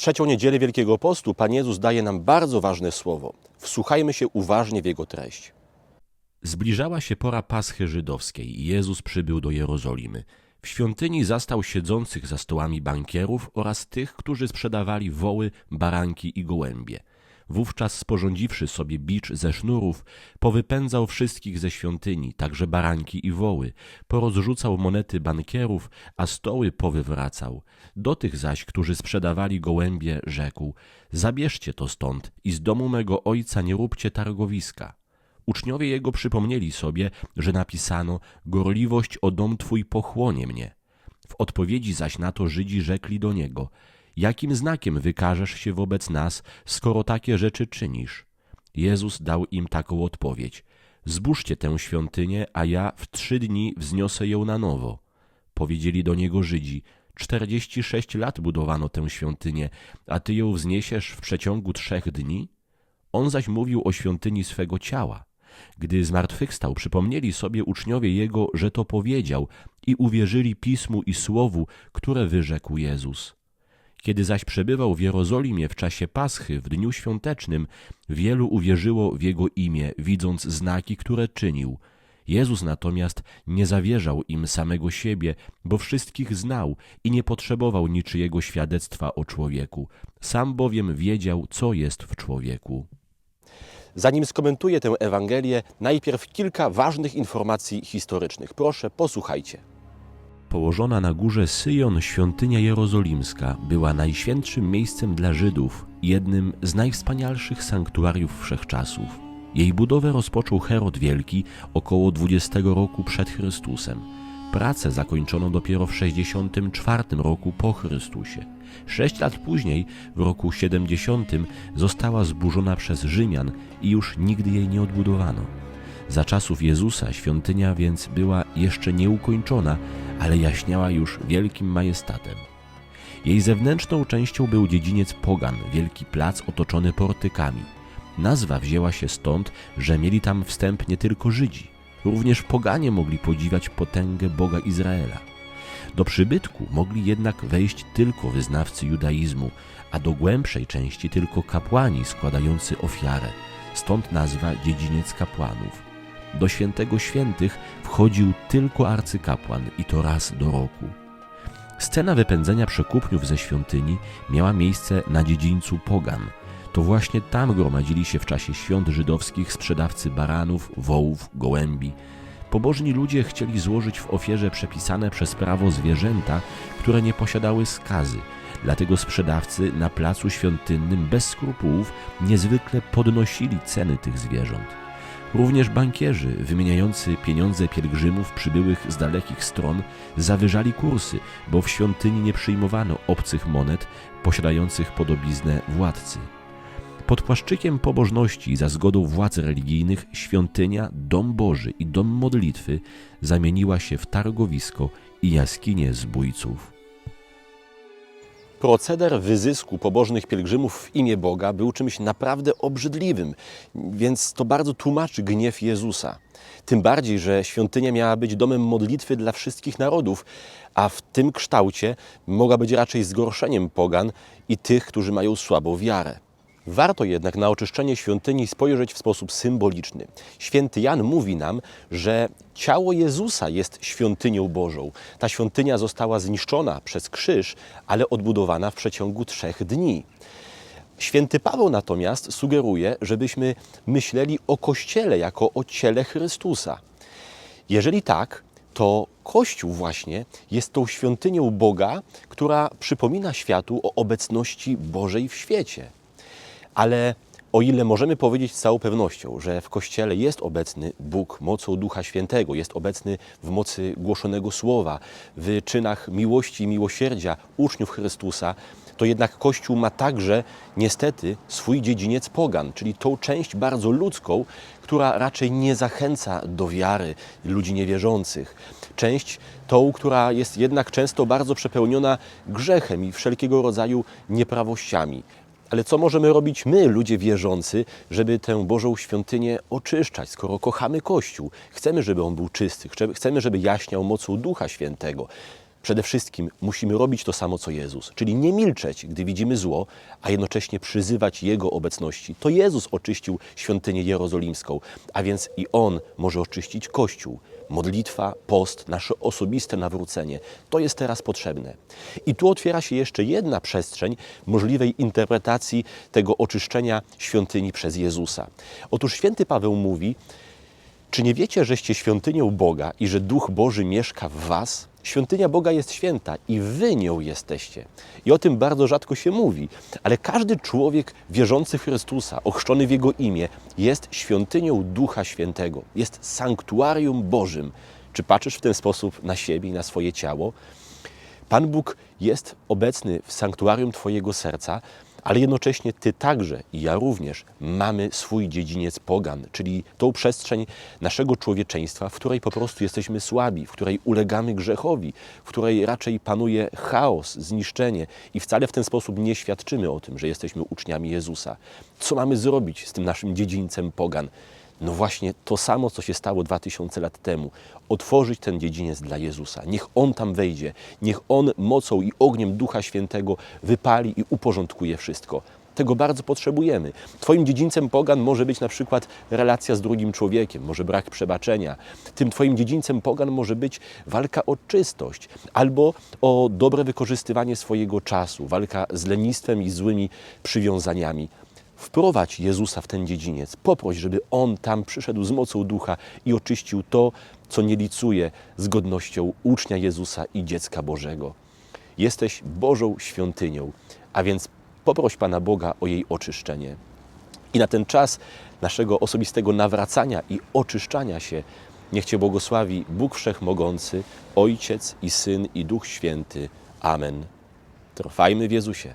trzecią niedzielę Wielkiego Postu Pan Jezus daje nam bardzo ważne słowo. Wsłuchajmy się uważnie w jego treść. Zbliżała się pora Paschy Żydowskiej i Jezus przybył do Jerozolimy. W świątyni zastał siedzących za stołami bankierów oraz tych, którzy sprzedawali woły, baranki i gołębie. Wówczas sporządziwszy sobie bicz ze sznurów, powypędzał wszystkich ze świątyni, także baranki i woły, porozrzucał monety bankierów, a stoły powywracał. Do tych zaś, którzy sprzedawali gołębie, rzekł: Zabierzcie to stąd i z domu mego ojca nie róbcie targowiska. Uczniowie jego przypomnieli sobie, że napisano: Gorliwość o dom twój pochłonie mnie. W odpowiedzi zaś na to Żydzi rzekli do niego: Jakim znakiem wykażesz się wobec nas, skoro takie rzeczy czynisz? Jezus dał im taką odpowiedź: Zbóżcie tę świątynię, a ja w trzy dni wzniosę ją na nowo. Powiedzieli do niego Żydzi: Czterdzieści sześć lat budowano tę świątynię, a ty ją wzniesiesz w przeciągu trzech dni? On zaś mówił o świątyni swego ciała. Gdy zmartwychwstał, przypomnieli sobie uczniowie jego, że to powiedział i uwierzyli pismu i słowu, które wyrzekł Jezus. Kiedy zaś przebywał w Jerozolimie w czasie Paschy, w dniu świątecznym, wielu uwierzyło w jego imię, widząc znaki, które czynił. Jezus natomiast nie zawierzał im samego siebie, bo wszystkich znał i nie potrzebował niczyjego świadectwa o człowieku. Sam bowiem wiedział, co jest w człowieku. Zanim skomentuję tę Ewangelię, najpierw kilka ważnych informacji historycznych. Proszę, posłuchajcie. Położona na górze Syjon świątynia jerozolimska była najświętszym miejscem dla Żydów, jednym z najwspanialszych sanktuariów wszechczasów. Jej budowę rozpoczął Herod Wielki około 20 roku przed Chrystusem. Pracę zakończono dopiero w 64 roku po Chrystusie. Sześć lat później, w roku 70, została zburzona przez Rzymian i już nigdy jej nie odbudowano. Za czasów Jezusa świątynia więc była jeszcze nieukończona, ale jaśniała już wielkim majestatem. Jej zewnętrzną częścią był dziedziniec Pogan, wielki plac otoczony portykami. Nazwa wzięła się stąd, że mieli tam wstęp nie tylko Żydzi. Również poganie mogli podziwiać potęgę Boga Izraela. Do przybytku mogli jednak wejść tylko wyznawcy judaizmu, a do głębszej części tylko kapłani składający ofiarę. Stąd nazwa dziedziniec kapłanów. Do świętego świętych wchodził tylko arcykapłan i to raz do roku. Scena wypędzenia przekupniów ze świątyni miała miejsce na dziedzińcu Pogan. To właśnie tam gromadzili się w czasie świąt żydowskich sprzedawcy baranów, wołów, gołębi. Pobożni ludzie chcieli złożyć w ofierze przepisane przez prawo zwierzęta, które nie posiadały skazy. Dlatego sprzedawcy na placu świątynnym bez skrupułów niezwykle podnosili ceny tych zwierząt. Również bankierzy, wymieniający pieniądze pielgrzymów przybyłych z dalekich stron, zawyżali kursy, bo w świątyni nie przyjmowano obcych monet posiadających podobiznę władcy. Pod płaszczykiem pobożności za zgodą władz religijnych świątynia, dom Boży i dom modlitwy zamieniła się w targowisko i jaskinie zbójców. Proceder wyzysku pobożnych pielgrzymów w imię Boga był czymś naprawdę obrzydliwym, więc to bardzo tłumaczy gniew Jezusa. Tym bardziej, że świątynia miała być domem modlitwy dla wszystkich narodów, a w tym kształcie mogła być raczej zgorszeniem pogan i tych, którzy mają słabą wiarę. Warto jednak na oczyszczenie świątyni spojrzeć w sposób symboliczny. Święty Jan mówi nam, że ciało Jezusa jest świątynią Bożą. Ta świątynia została zniszczona przez krzyż, ale odbudowana w przeciągu trzech dni. Święty Paweł natomiast sugeruje, żebyśmy myśleli o Kościele jako o ciele Chrystusa. Jeżeli tak, to Kościół właśnie jest tą świątynią Boga, która przypomina światu o obecności Bożej w świecie. Ale o ile możemy powiedzieć z całą pewnością, że w Kościele jest obecny Bóg mocą Ducha Świętego, jest obecny w mocy głoszonego słowa, w czynach miłości i miłosierdzia uczniów Chrystusa, to jednak Kościół ma także niestety swój dziedziniec pogan, czyli tą część bardzo ludzką, która raczej nie zachęca do wiary ludzi niewierzących. Część tą, która jest jednak często bardzo przepełniona grzechem i wszelkiego rodzaju nieprawościami. Ale co możemy robić my, ludzie wierzący, żeby tę Bożą świątynię oczyszczać, skoro kochamy Kościół? Chcemy, żeby on był czysty, chcemy, żeby jaśniał mocą Ducha Świętego. Przede wszystkim musimy robić to samo co Jezus, czyli nie milczeć, gdy widzimy zło, a jednocześnie przyzywać Jego obecności. To Jezus oczyścił świątynię jerozolimską, a więc i On może oczyścić Kościół. Modlitwa, post, nasze osobiste nawrócenie to jest teraz potrzebne. I tu otwiera się jeszcze jedna przestrzeń możliwej interpretacji tego oczyszczenia świątyni przez Jezusa. Otóż święty Paweł mówi, czy nie wiecie, żeście świątynią Boga i że Duch Boży mieszka w was? Świątynia Boga jest święta i wy nią jesteście. I o tym bardzo rzadko się mówi, ale każdy człowiek wierzący w Chrystusa, ochrzczony w Jego imię, jest świątynią Ducha Świętego, jest sanktuarium Bożym. Czy patrzysz w ten sposób na siebie i na swoje ciało? Pan Bóg jest obecny w sanktuarium Twojego serca, ale jednocześnie Ty także i ja również mamy swój dziedziniec pogan, czyli tą przestrzeń naszego człowieczeństwa, w której po prostu jesteśmy słabi, w której ulegamy grzechowi, w której raczej panuje chaos, zniszczenie i wcale w ten sposób nie świadczymy o tym, że jesteśmy uczniami Jezusa. Co mamy zrobić z tym naszym dziedzińcem pogan? No właśnie to samo, co się stało 2000 lat temu. Otworzyć ten dziedziniec dla Jezusa. Niech On tam wejdzie. Niech On mocą i ogniem Ducha Świętego wypali i uporządkuje wszystko. Tego bardzo potrzebujemy. Twoim dziedzińcem pogan może być na przykład relacja z drugim człowiekiem, może brak przebaczenia. Tym Twoim dziedzińcem pogan może być walka o czystość albo o dobre wykorzystywanie swojego czasu, walka z lenistwem i złymi przywiązaniami. Wprowadź Jezusa w ten dziedziniec. Poproś, żeby On tam przyszedł z mocą ducha i oczyścił to, co nie licuje z godnością ucznia Jezusa i dziecka Bożego. Jesteś Bożą świątynią, a więc poproś Pana Boga o jej oczyszczenie. I na ten czas naszego osobistego nawracania i oczyszczania się niech Cię błogosławi Bóg Wszechmogący, Ojciec i Syn i Duch Święty. Amen. Trwajmy w Jezusie.